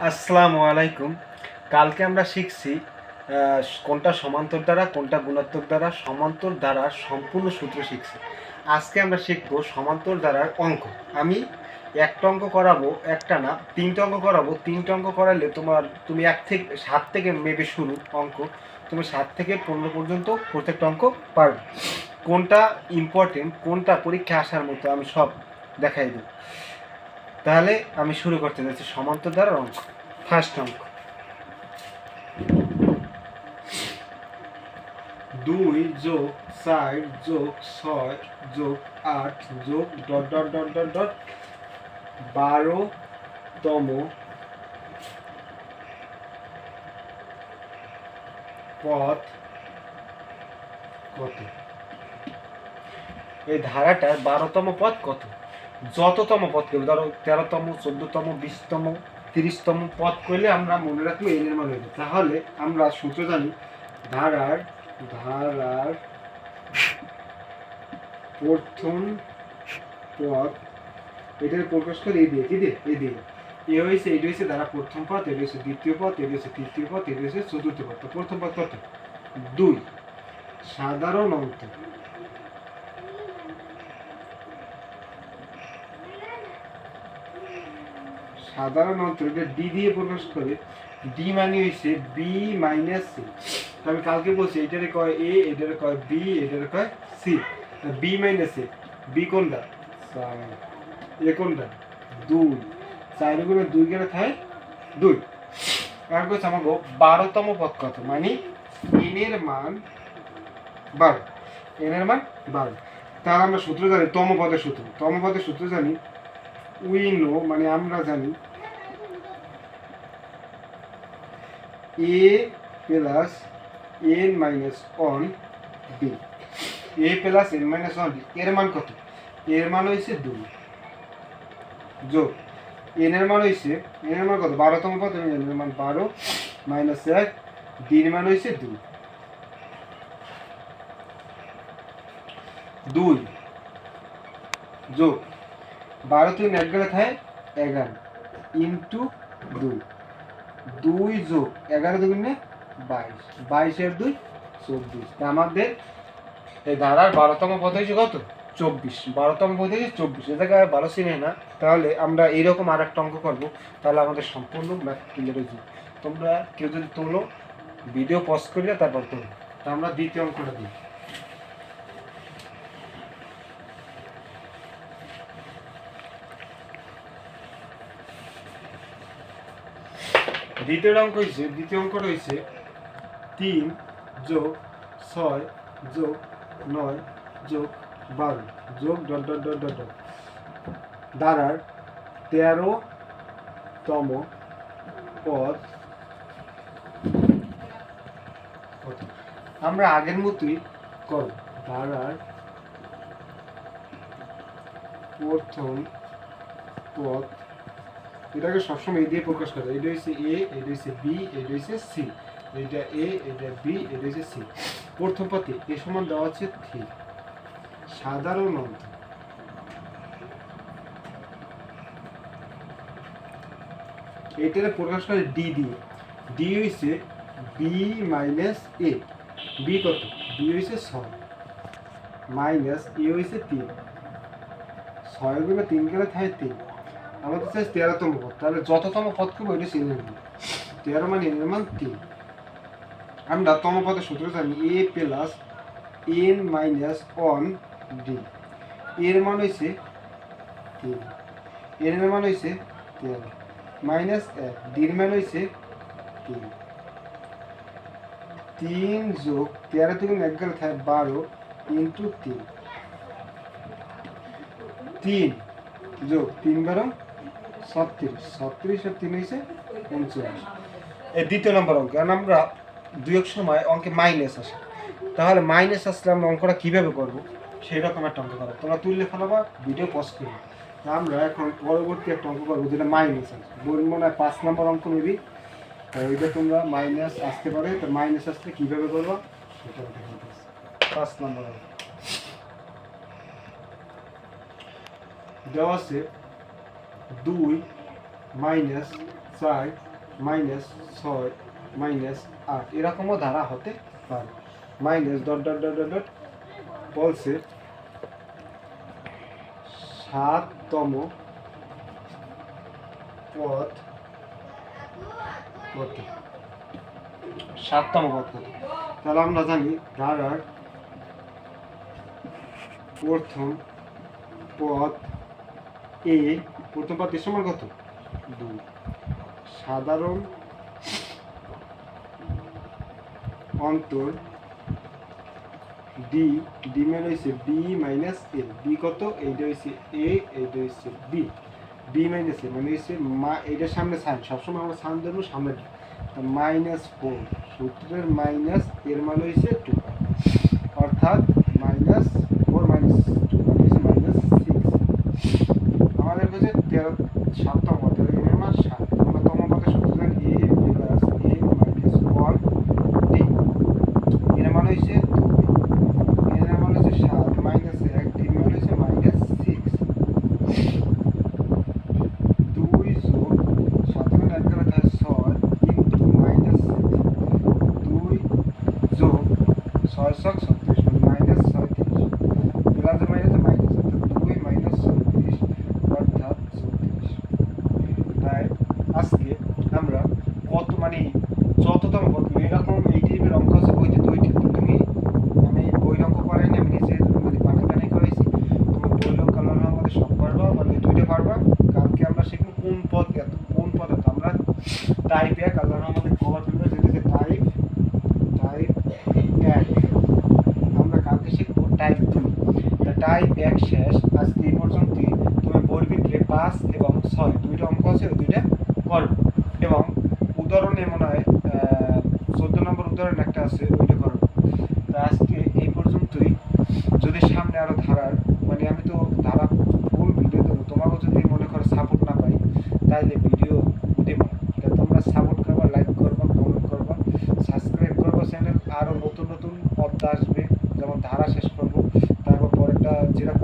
আসসালামু আলাইকুম। কালকে আমরা শিখছি কোনটা সমান্তর দ্বারা, কোনটা গুণাত্মক দ্বারা, সমান্তর দ্বারা সম্পূর্ণ সূত্র শিখছি। আজকে আমরা শিখব সমান্তর দ্বারার অঙ্ক। আমি একটা অঙ্ক করাবো, একটা না, তিনটা অঙ্ক করাবো। তিনটা অঙ্ক করালে তোমার, তুমি এক থেকে, সাত থেকে মেবি শুরু অঙ্ক, তুমি সাত থেকে পনেরো পর্যন্ত প্রত্যেকটা অঙ্ক পারবে। কোনটা ইম্পর্টেন্ট কোনটা পরীক্ষা আসার মতো আমি সব দেখাই দেবো। তাহলে আমি শুরু করতে যাচ্ছি সমান্তর দ্বারা অঙ্ক ফার্স্ট অঙ্ক। দুই যোগ চার যোগ ছয় যোগ আট যোগ dot dot dot dot dot বারোতম পথ কত? এই ধারাটার বারোতম পথ কত? যততম পথ করবে ধরো তেরোতম, চোদ্দতম, বিশতম, তিরিশতম পথ করলে আমরা মনে রাখব এই এর মান হয়ে যাবে। তাহলে আমরা সূত্র জানি, ধারার ধারার প্রথম পথ এটার প্রকাশ করে এই দিয়ে, কি দিয়ে? এই দিয়ে। এ হয়েছে এটা হয়েছে ধারা প্রথম পথ এটা হয়েছে দ্বিতীয় পথ এটা হয়েছে তৃতীয় পথ এটা হয়েছে চতুর্থ তো প্রথম পথ কত? দুই। সাধারণ অন্ত সাধারণ অন্তরকে ডি দিয়ে প্রকাশ করে ডি মানে হয়েছে বি মাইনাস সি আমি কালকে বলছি এটারে কয় এ এটারে কয় বি এটারে কয় C B minus A B কোনটা? এ কোনটা? দুই। চার গুণে দুই গেলে থাকে দুই। আর করছে আমাকে বারোতম পদ কত? মানে এনের মান বারো। এনের মান বারো। তার আমরা সূত্র জানি তম পদের সূত্র। তম পদের সূত্র জানি উই নো মানে আমরা জানি। A plus N minus one B A plus N minus one B এর মান কত? এর মান হয়েছে দুই। যোগ। এন এর মান হয়েছে এন এর মান কত? বারোতম পদ এন এর মান বারো মাইনাস এক ডির মান হয়েছে দুই। দুই। যোগ। বারো তিন এক গেলে থাকে এগারো। ইন্টু দুই দুই যোগ এগারো দুগুণে বাইশ। বাইশের দুই, চব্বিশ। আমাদের এই ধারার বারোতম পদ হয়েছে কত? চব্বিশ। বারোতম পদ হয়েছে চব্বিশ। এ জায়গায় বারো চিনে না। তাহলে আমরা এইরকম আর একটা অঙ্ক করব। তাহলে আমাদের সম্পূর্ণ ম্যাথ ক্লিয়ার হয়ে যাবে। তোমরা কেউ যদি তোলো ভিডিও পজ করলে তারপর তোলো তা আমরা দ্বিতীয় অঙ্কটা দিই। দ্বিতীয় অঙ্ক হয়েছে দ্বিতীয় অঙ্ক রয়েছে তিন যোগ ছয় যোগ নয় যোগ বারো। যোগ ডট ডট ডট ডট দ্বারার তেরোতম পদ? আমরা আগের মতোই করব। ধারার প্রথম পথ এটাকে সবসময় এই দিয়ে প্রকাশ করে এটা হচ্ছে এ, এটা হচ্ছে বি, এটা হচ্ছে সি। এটা এ, এটা বি, এটা হচ্ছে সি। প্রথম পথে এ সমান দেওয়া হচ্ছে থ্রি সাধারণত এটাকে প্রকাশ করে ডি দিয়ে। ডি হয়েছে বি মাইনাস এ। বি কত? বি হয়েছে ছয়। মাইনাস এ হয়েছে তিন। ছয়গুলো তিন গেলে থাকে তিন। আমাদের চাই তেরোতম পদ। তাহলে যততম পদ করব ওইটা চিনে নেব। তেরো মানে এর মান তিন। আমরা তম পদের সূত্র জানি A plus N minus one D এর মান হয়েছে তিন। এর মান হয়েছে তেরো। মাইনাস এক। ডির মান হয়েছে তিন। তিন যোগ তেরো থেকে এক গেলে থাকে বারো ইন্টু তিন। তিন যোগ তিন বারো ছত্রিশ ছত্রিশ আর তিন উনচল্লিশ এই দ্বিতীয় নম্বর অঙ্ক কারণ আমরা দুই এক সময় অঙ্কে মাইনাস আসে। তাহলে মাইনাস আসলে আমরা অঙ্কটা কীভাবে করব? সেই রকম একটা অঙ্ক করো। তোমরা তুললে ফেলাবা ভিডিও পজ করবে। আমরা এখন পরবর্তী একটা অঙ্ক করব যেটা মাইনাস আছে বই মনে হয় পাঁচ নম্বর অঙ্ক নেবি। ওইটা তোমরা মাইনাস আসতে পারে। তো মাইনাস আসলে কীভাবে করব? সেটা পাঁচ নম্বর অঙ্ক। দেওয়া আছে দুই মাইনাস চার মাইনাস ছয় মাইনাস আট। এরকমও ধারা হতে পারে। Minus dot dot dot dot dot, বলছে সাততম পথ কত? সাততম পথ কত? তাহলে আমরা জানি ধারার প্রথম পথ এ প্রথম এর সমান কত? দুই। সাধারণ অন্তর ডি ডি মানে হয়েছে বি মাইনাস এ বি কত? এইটা হয়েছে এ এইটা হয়েছে বি বি মাইনাস এ মানে হচ্ছে মা, এইটার সামনে সাইন। সবসময় আমরা সাইন দেবো সামনে। মাইনাস ফোর সূত্রের মাইনাস এর মানে হয়েছে টু অর্থাৎ মাইনাস ফোর মাইনাস টু মানে হচ্ছে মাইনাস সিক্স আমাদের তেরো সাততম পথ এর মান সাত তম পথে সূত্র A plus A minus one D এর মান হয়েছে দুই এর মান হচ্ছে সাত মাইনাস এক ডি মান হচ্ছে মাইনাস সিক্স দুই যোগ সাতের এক করে ছয় ইন্টু মাইনাস দুই যোগ ছয় ছক ছত্রিশ মানে মাইনাস ছয়ত্রিশ প্লাসে মাইনাসে মাইনাস অর্থাৎ দুই মাইনাস ছত্রিশ অর্থাৎ চৌত্রিশ তাই আজকে আমরা কত মানে যততম কত এরকম এই টাইপের অঙ্ক আছে বইতে দুইটা তো তুমি আমি বই অঙ্ক করাই না আমি নিজে মানে বানাই বানাই করাইছি তুমি বইও কালার আমাদের সব পারবা মানে দুইটা পারবা কালকে আমরা শিখব কোন পদ এত কোন পদ এত আমরা টাইপ এক আল্লাহ আমাদের কভার ফেলব যেটাকে টাইপ টাইপ এক। আমরা কালকে শিখব টাইপ দুই। টাইপ এক শেষ আজকে এই পর্যন্তই তুমি বইয়ের ভিতরে পাঁচ এবং ছয়, দুইটা অঙ্ক আছে দুইটা করো। এবং উদাহরণে মনে হয় চোদ্দ নম্বর উদাহরণ একটা আছে, ওইটা করো। তো আজকে এই পর্যন্তই। যদি সামনে আরও ধারার মানে আমি তো ধারা ফুল ভিডিও দেবো তোমারও যদি মনে করো সাপোর্ট না পাই, তাইলে আসবে যেমন ধারা শেষ করব তারপর পরেরটা যেটা